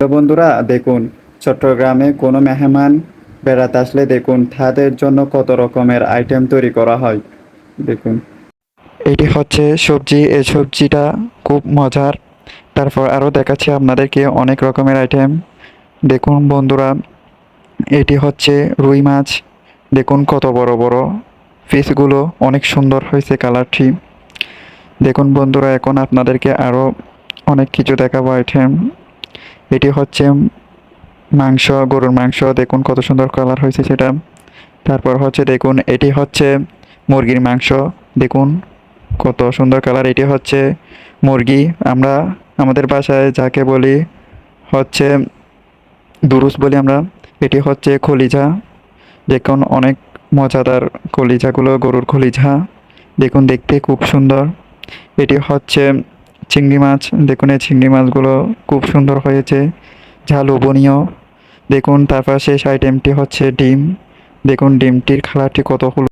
তো বন্ধুরা, দেখুন, চট্টগ্রামে কোনো মেহমান বেড়াতে আসলে দেখুন, তাদের জন্য কত রকমের আইটেম তৈরি করা হয়। দেখুন। এটি হচ্ছে সবজি, এই সবজিটা খুব মজার। তারপর আরও দেখাচ্ছি আপনাদেরকে অনেক রকমের আইটেম দেখুন বন্ধুরা, এটি হচ্ছে রুই মাছ। দেখুন কত বড় বড় পিসগুলো অনেক সুন্দর হয়েছে কালারটি দেখুন বন্ধুরা, এখন আপনাদেরকে আরও অনেক কিছু দেখাবো আইটেম এটি হচ্ছে মাংস, গরুর মাংস। দেখুন কত সুন্দর কালার হয়েছে সেটা। তারপর হচ্ছে দেখুন, এটি হচ্ছে মুরগির মাংস। দেখুন কত সুন্দর কালার এটি হচ্ছে মুরগি। আমরা আমাদের বাসায় যাকে বলি হচ্ছে দুরুস বলি আমরা, এটি হচ্ছে খলিজা। দেখুন অনেক মজাদার কলিজাগুলো গরুর খলিজা। দেখুন দেখতে খুব সুন্দর। এটি হচ্ছে চিংড়ি মাছ, দেখুন এই চিংড়ি মাছগুলো খুব সুন্দর হয়েছে যা লোভনীয়। দেখুন তারপর শেষ আইটেমটি হচ্ছে ডিম। দেখুন ডিমটির খালারটি কত হলুদ।